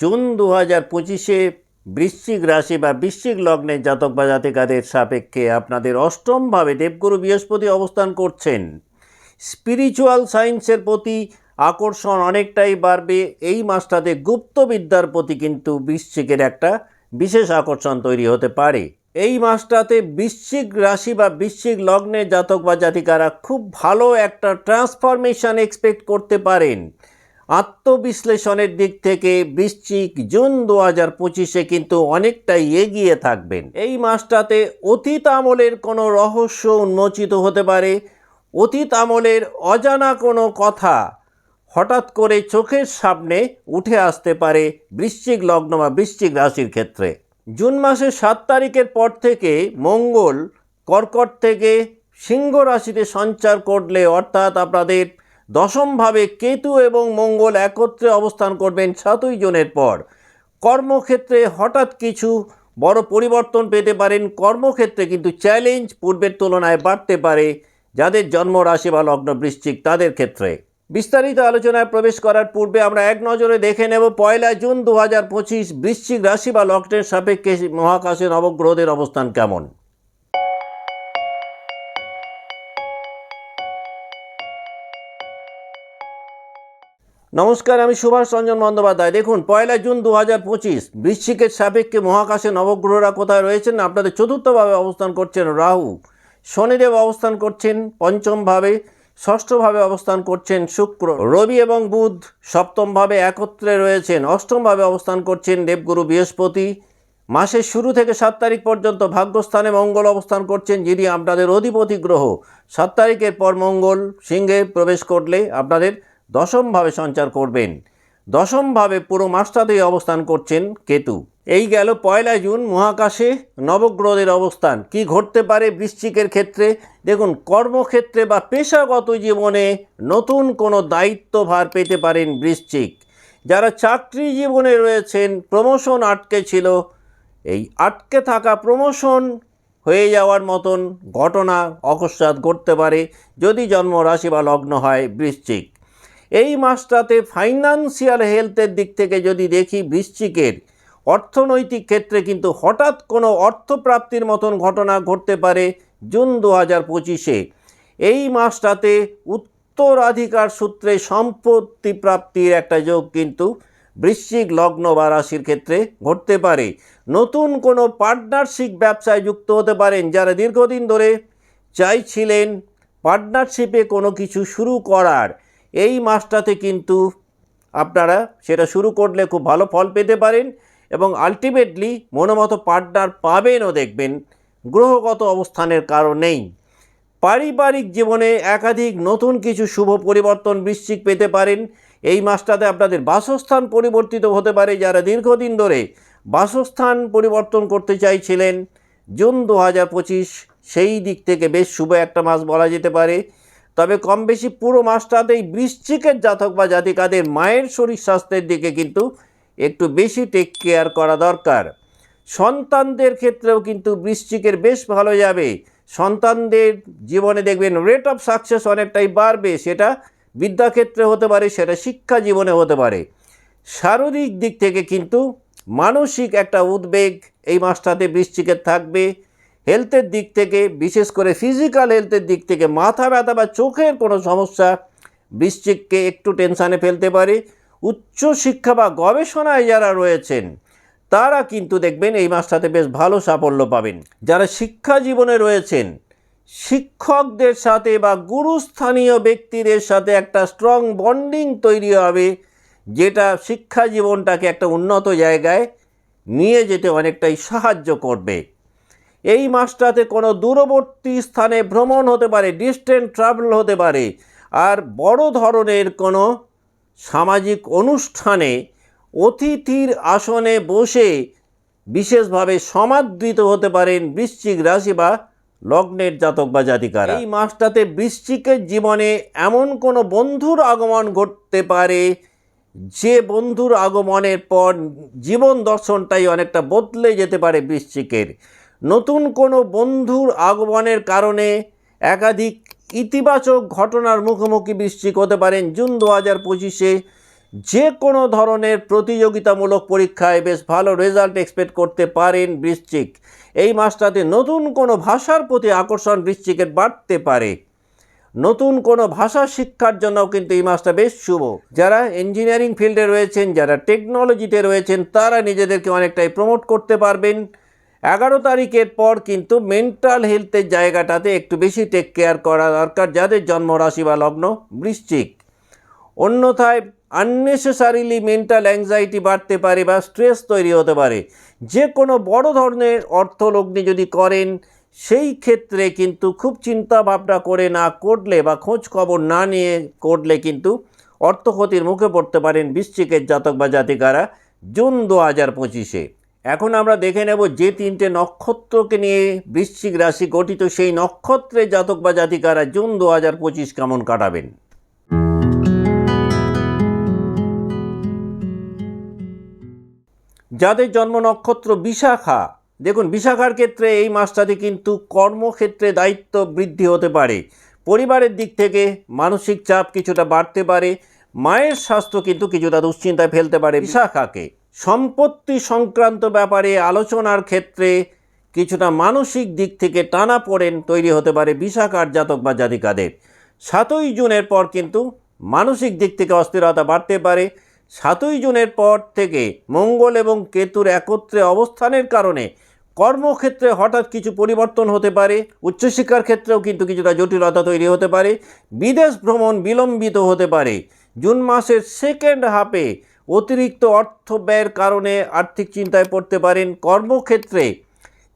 June দু হাজার পঁচিশে বৃশ্চিক রাশি বা বৃশ্চিক লগ্নের জাতক বা জাতিকাদের সাপেক্ষে আপনাদের অষ্টমভাবে দেবগুরু বৃহস্পতি অবস্থান করছেন। স্পিরিচুয়াল সায়েন্সের প্রতি আকর্ষণ অনেকটাই বাড়বে। এই মাসটাতে গুপ্তবিদ্যার প্রতি কিন্তু বৃশ্চিকের একটা বিশেষ আকর্ষণ তৈরি হতে পারে। এই মাসটাতে বৃশ্চিক রাশি বা বৃশ্চিক লগ্নের জাতক বা জাতিকারা খুব ভালো একটা ট্রান্সফরমেশন এক্সপেক্ট করতে পারেন। আত্মবিশ্লেষণের দিক থেকে বৃশ্চিক জুন দু হাজার পঁচিশে কিন্তু অনেকটাই এগিয়ে থাকবেন। এই মাসটাতে অতীত আমলের কোনো রহস্য উন্মোচিত হতে পারে, অতীত আমলের অজানা কোনো কথা হঠাৎ করে চোখের সামনে উঠে আসতে পারে বৃশ্চিক লগ্ন বা বৃশ্চিক রাশির ক্ষেত্রে। জুন মাসের সাত তারিখের পর থেকে মঙ্গল কর্কট থেকে সিংহ রাশিতে সঞ্চার করলে অর্থাৎ আপনাদের দশমভাবে কেতু এবং মঙ্গল একত্রে অবস্থান করবেন সাতই জুনের পর। কর্মক্ষেত্রে হঠাৎ কিছু বড় পরিবর্তন পেতে পারেন। কর্মক্ষেত্রে কিন্তু চ্যালেঞ্জ পূর্বের তুলনায় বাড়তে পারে যাদের জন্ম রাশি বা লগ্ন বৃশ্চিক তাদের ক্ষেত্রে। বিস্তারিত আলোচনায় প্রবেশ করার পূর্বে আমরা এক নজরে দেখে নেব পয়লা জুন দু হাজার পঁচিশ বৃশ্চিক রাশি বা লগ্নের সাপেক্ষে মহাকাশে নবগ্রহদের অবস্থান কেমন। নমস্কার, আমি সুভাষ রঞ্জন বন্দ্যোপাধ্যায়। দেখুন, পয়লা জুন দু হাজার পঁচিশ, বৃশ্চিকের সাপেক্ষে মহাকাশে নবগ্রহরা কোথায় রয়েছেন? আপনাদের চতুর্থভাবে অবস্থান করছেন রাহু। শনিদেব অবস্থান করছেন পঞ্চমভাবে, ষষ্ঠভাবে অবস্থান করছেন শুক্র। রবি এবং বুধ সপ্তমভাবে একত্রে রয়েছেন, অষ্টমভাবে অবস্থান করছেন দেবগুরু বৃহস্পতি। মাসের শুরু থেকে সাত তারিখ পর্যন্ত ভাগ্যস্থানে মঙ্গল অবস্থান করছেন, যিনি আপনাদের অধিপতি গ্রহ। সাত তারিখের পর মঙ্গল সিংহে প্রবেশ করলে আপনাদের দশমভাবে সঞ্চার করবেন। দশমভাবে পুরো মাসটাতেই অবস্থান করছেন কেতু। এই গেল পয়লা জুন মহাকাশে নবগ্রহদের অবস্থান। কি ঘটতে পারে বৃশ্চিকের ক্ষেত্রে? দেখুন, কর্মক্ষেত্রে বা পেশাগত জীবনে নতুন কোনো দায়িত্বভার পেতে পারেন বৃশ্চিক। যারা চাকরি জীবনে রয়েছেন প্রমোশন আটকে ছিল, এই আটকে থাকা প্রমোশন হয়ে যাওয়ার মতন ঘটনা অকস্মাৎ ঘটতে পারে যদি জন্ম রাশি বা লগ্ন হয় বৃশ্চিক। এই মাসটাতে ফাইন্যান্সিয়াল হেলথের দিক থেকে যদি দেখি বৃশ্চিকের, অর্থনৈতিক ক্ষেত্রে কিন্তু হঠাৎ কোনো অর্থপ্রাপ্তির মতন ঘটনা ঘটতে পারে জুন দু হাজার পঁচিশে। এই মাসটাতে উত্তরাধিকার সূত্রে সম্পত্তি প্রাপ্তির একটা যোগ কিন্তু বৃশ্চিক লগ্ন বা রাশির ক্ষেত্রে ঘটতে পারে। নতুন কোনো পার্টনারশিপ ব্যবসায় যুক্ত হতে পারেন যারা দীর্ঘদিন ধরে চাইছিলেন পার্টনারশিপে কোনো কিছু শুরু করার। এই মাসটাতে কিন্তু আপনারা সেটা শুরু করলে খুব ভালো ফল পেতে পারেন এবং আলটিমেটলি মনোমতো পার্টনার পাবেনও দেখবেন। গ্রহগত অবস্থানের কারণেই। পারিবারিক জীবনে একাধিক নতুন কিছু শুভ পরিবর্তন বৃশ্চিক পেতে পারেন। এই মাসটাতে আপনাদের বাসস্থান পরিবর্তিত হতে পারে। যারা দীর্ঘদিন ধরে বাসস্থান পরিবর্তন করতে চাইছিলেন, জুন দু হাজার পঁচিশ সেই দিক থেকে বেশ শুভ একটা মাস বলা যেতে পারে। তবে কম বেশি পুরো মাসটাতেই বৃশ্চিকের জাতক বা জাতিকাদের মায়ের শরীর স্বাস্থ্যের দিকে কিন্তু একটু বেশি টেক কেয়ার করা দরকার। সন্তানদের ক্ষেত্রেও কিন্তু বৃশ্চিকের বেশ ভালো যাবে। সন্তানদের জীবনে দেখবেন রেট অফ সাকসেস অনেকটাই বাড়বে, সেটা বিদ্যাক্ষেত্রে হতে পারে, সেটা শিক্ষা জীবনে হতে পারে। শারীরিক দিক থেকে কিন্তু মানসিক একটা উদ্বেগ এই মাসটাতে বৃশ্চিকের থাকবে। হেলথের দিক থেকে, বিশেষ করে ফিজিক্যাল হেলথের দিক থেকে মাথা ব্যথা বা চোখের কোনো সমস্যা, বৃশ্চিককে একটু টেনশানে ফেলতে পারে। উচ্চশিক্ষা বা গবেষণায় যারা রয়েছেন, তারা কিন্তু দেখবেন এই মাসটাতে বেশ ভালো সাফল্য পাবেন। যারা শিক্ষা জীবনে রয়েছেন, শিক্ষকদের সাথে বা গুরুস্থানীয় ব্যক্তিদের সাথে একটা স্ট্রং বন্ডিং তৈরি হবে, যেটা শিক্ষা জীবনটাকে একটা উন্নত জায়গায় নিয়ে যেতে অনেকটাই সাহায্য করবে। এই মাসটাতে কোনো দূরবর্তী স্থানে ভ্রমণ হতে পারে ডিস্টেন্ট ট্রাভেল হতে পারে। আর বড় ধরনের কোনো সামাজিক অনুষ্ঠানে অতিথির আসনে বসে বিশেষভাবে সমাদৃত হতে পারেন বৃশ্চিক রাশি বা লগ্নের জাতক বা জাতিকারা। এই মাসটাতে বৃশ্চিকের জীবনে এমন কোনো বন্ধুর আগমন ঘটতে পারে, যে বন্ধুর আগমনের পর জীবন দর্শনটাই অনেকটা বদলে যেতে পারে বৃশ্চিকের। নতুন কোনো বন্ধুর আগমনের কারণে একাধিক ইতিবাচক ঘটনার মুখোমুখি বৃশ্চিক হতে পারেন জুন দু হাজার পঁচিশে যে কোনো ধরনের প্রতিযোগিতামূলক পরীক্ষায় বেশ ভালো রেজাল্ট এক্সপেক্ট করতে পারেন বৃশ্চিক। এই মাসটাতে নতুন কোনো ভাষার প্রতি আকর্ষণ বৃশ্চিকের বাড়তে পারে। নতুন কোনো ভাষা শিক্ষার জন্য কিন্তু এই মাসটা বেশ শুভ। যারা ইঞ্জিনিয়ারিং ফিল্ডে রয়েছেন, যারা টেকনোলজিতে রয়েছেন, তারা নিজেদেরকে অনেকটাই প্রমোট করতে পারবেন। এগারো তারিখের পর কিন্তু মেন্টাল হেলথের জায়গাটাতে একটু বেশি টেক কেয়ার করা দরকার, যাদের জন্মরাশি বা লগ্ন বৃশ্চিক। অন্যথায় আননেসেসারিলি মেন্টাল অ্যাংজাইটি বাড়তে পারে বা স্ট্রেস তৈরি হতে পারে। যে কোনো বড় ধরনের অর্থলগ্নি যদি করেন, সেই ক্ষেত্রে কিন্তু খুব চিন্তা ভাবনা করে না করলে বা খোঁজ খবর না নিয়ে করলে কিন্তু অর্থক্ষতির মুখে পড়তে পারেন বৃশ্চিকের জাতক বা জাতিকারা জুন দু হাজার পঁচিশে। এখন আমরা দেখে নেব যে তিনটে নক্ষত্রকে নিয়ে বৃশ্চিক রাশি গঠিত সেই নক্ষত্রের জাতক বা জাতিকারা জুন দু হাজার পঁচিশ কেমন কাটাবেন? যাদের জন্ম নক্ষত্র বিশাখা, দেখুন বিশাখার ক্ষেত্রে এই মাসটাতে কিন্তু কর্মক্ষেত্রে দায়িত্ব বৃদ্ধি হতে পারে। পরিবারের দিক থেকে মানসিক চাপ কিছুটা বাড়তে পারে। মায়ের স্বাস্থ্য কিন্তু কিছুটা দুশ্চিন্তায় ফেলতে পারে বিশাখাকে। সম্পত্তি সংক্রান্ত ব্যাপারে আলোচনার ক্ষেত্রে কিছুটা মানসিক দিক থেকে টানা পড়েন তৈরি হতে পারে বিশাখার জাতক বা জাতিকাদের। সাতই জুনের পর কিন্তু মানসিক দিক থেকে অস্থিরতা বাড়তে পারে। সাতই জুনের পর থেকে মঙ্গল এবং কেতুর একত্রে অবস্থানের কারণে কর্মক্ষেত্রে হঠাৎ কিছু পরিবর্তন হতে পারে। উচ্চশিক্ষার ক্ষেত্রেও কিন্তু কিছুটা জটিলতা তৈরি হতে পারে। বিদেশ ভ্রমণ বিলম্বিত হতে পারে। জুন মাসের সেকেন্ড হাফে অতিরিক্ত অর্থ ব্যয়ের কারণে আর্থিক চিন্তায় পড়তে পারেন কর্মক্ষেত্রে।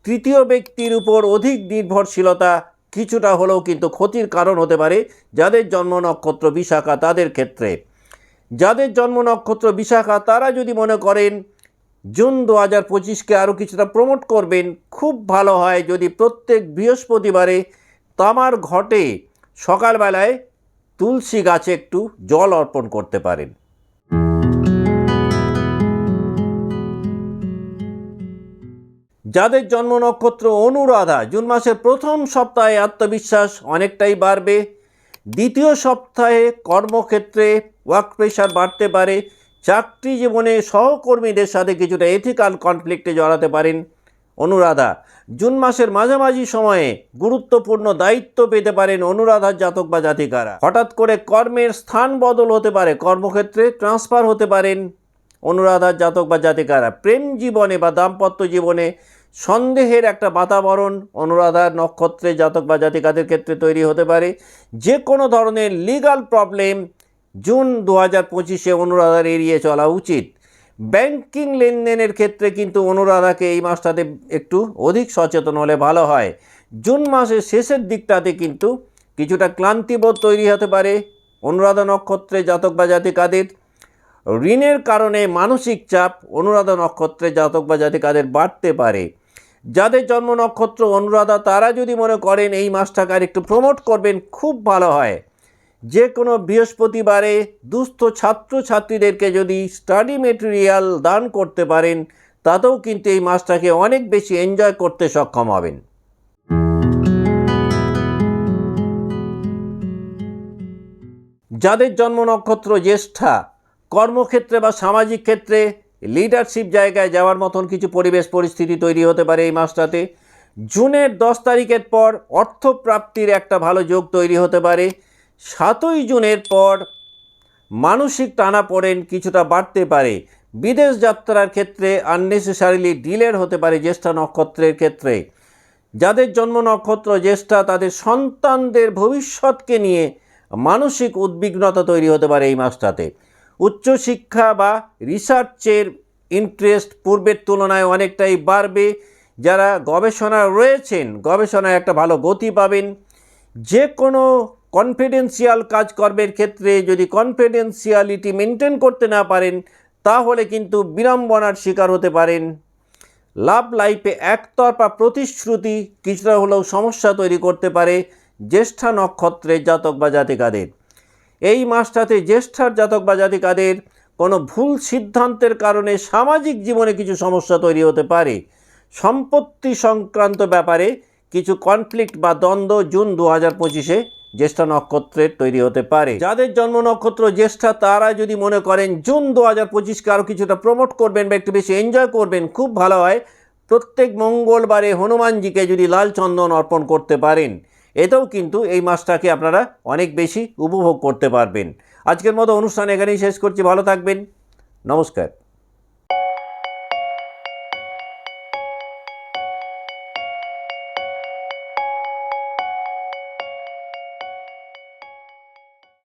তৃতীয় ব্যক্তির উপর অধিক নির্ভরশীলতা কিছুটা হলেও কিন্তু ক্ষতির কারণ হতে পারে যাদের জন্ম নক্ষত্র বিশাখা তাদের ক্ষেত্রে। যাদের জন্ম নক্ষত্র বিশাখা তারা যদি মনে করেন জুন দু হাজার পঁচিশকে আরও কিছুটা প্রমোট করবেন, খুব ভালো হয় যদি প্রত্যেক বৃহস্পতিবারে তামার ঘটে সকালবেলায় তুলসী গাছে একটু জল অর্পণ করতে পারেন। যাদের জন্ম নক্ষত্র অনুরাধা, জুন মাসের প্রথম সপ্তাহে আত্মবিশ্বাস অনেকটাই বাড়বে। দ্বিতীয় সপ্তাহে কর্মক্ষেত্রে ওয়ার্ক প্রেশার বাড়তে পারে। চাকরি জীবনে সহকর্মীদের সাথে কিছুটা এথিক্যাল কনফ্লিক্টে জড়াতে পারেন অনুরাধা। জুন মাসের মাঝামাঝি সময়ে গুরুত্বপূর্ণ দায়িত্ব পেতে পারেন অনুরাধার জাতক বা জাতিকারা। হঠাৎ করে কর্মের স্থান বদল হতে পারে, কর্মক্ষেত্রে ট্রান্সফার হতে পারেন অনুরাধার জাতক বা জাতিকারা। প্রেম জীবনে বা দাম্পত্য জীবনে সন্দেহের একটা বাতাবরণ অনুরাধার নক্ষত্রে জাতক বা জাতিকাদের ক্ষেত্রে তৈরি হতে পারে। যে কোনো ধরনের লিগাল প্রবলেম জুন দু হাজার পঁচিশে অনুরাধার এড়িয়ে চলা উচিত। ব্যাংকিং লেনদেনের ক্ষেত্রে কিন্তু অনুরাধাকে এই মাসটাতে একটু অধিক সচেতন হলে ভালো হয়। জুন মাসের শেষের দিকটাতে কিন্তু কিছুটা ক্লান্তিবোধ তৈরি হতে পারে অনুরাধা নক্ষত্রে জাতক বা জাতিকাদের। ঋণের কারণে মানসিক চাপ অনুরাধা নক্ষত্রে জাতক বা জাতিকাদের বাড়তে পারে। যাদের জন্ম নক্ষত্র অনুরাধা, তারা যদি মনে করেন এই মাসটাকে আর একটু প্রমোট করবেন, খুব ভালো হয়। যে কোনো বৃহস্পতিবারে দুস্থ ছাত্রছাত্রীদেরকে যদি স্টাডি মেটেরিয়াল দান করতে পারেন, তাতেও কিন্তু এই মাসটাকে অনেক বেশি এনজয় করতে সক্ষম হবেন। যাদের জন্ম নক্ষত্র জ্যেষ্ঠা, কর্মক্ষেত্রে বা সামাজিক ক্ষেত্রে লিডারশিপ জায়গায় যাওয়ার মতন কিছু পরিবেশ পরিস্থিতি তৈরি হতে পারে এই মাসটাতে। জুনের দশ তারিখের পর অর্থপ্রাপ্তির একটা ভালো যোগ তৈরি হতে পারে। সাতই জুনের পর মানসিক টানা পড়েন কিছুটা বাড়তে পারে। বিদেশ যাত্রার ক্ষেত্রে আননেসেসারিলি ডিলের হতে পারে জ্যেষ্ঠা নক্ষত্রের ক্ষেত্রে। যাদের জন্ম নক্ষত্র জ্যেষ্ঠা, তাদের সন্তানদের ভবিষ্যৎকে নিয়ে মানসিক উদ্বিগ্নতা তৈরি হতে পারে এই মাসটাতে। উচ্চশিক্ষা বা রিসার্চের ইন্টারেস্ট পূর্বের তুলনায় অনেকটাই বাড়বে। যারা গবেষণা রয়েছেন, গবেষণায় একটা ভালো গতি পাবেন। যে কোনো কনফিডেন্সিয়াল কাজকর্মের ক্ষেত্রে যদি কনফিডেন্সিয়ালিটি মেনটেন করতে না পারেন, তাহলে কিন্তু বিড়ম্বনার শিকার হতে পারেন। লাভ লাইফে একতরফা প্রতিশ্রুতি কিছুটা হলেও সমস্যা তৈরি করতে পারে। জ্যেষ্ঠা নক্ষত্রের জাতক বা জাতিকাদের। এই মাসটাতে জ্যেষ্ঠার জাতক বা জাতিকাদের কোনো ভুল সিদ্ধান্তের কারণে সামাজিক জীবনে কিছু সমস্যা তৈরি হতে পারে। সম্পত্তি সংক্রান্ত ব্যাপারে কিছু কনফ্লিক্ট বা দ্বন্দ্ব জুন দু হাজার পঁচিশে জ্যেষ্ঠা নক্ষত্রের তৈরি হতে পারে। যাদের জন্ম নক্ষত্র জ্যেষ্ঠা, তারা যদি মনে করেন জুন দু হাজার পঁচিশকে আরও কিছুটা প্রমোট করবেন বা একটু বেশি এনজয় করবেন, খুব ভালো হয়। প্রত্যেক মঙ্গলবারে হনুমানজিকে যদি লাল চন্দন অর্পণ করতে পারেন। এতেও কিন্তু এই মাসটাকে আপনারা অনেক বেশি উপভোগ করতে পারবেন। আজকের মতো অনুষ্ঠান এখানেই শেষ করছি। ভালো থাকবেন। নমস্কার।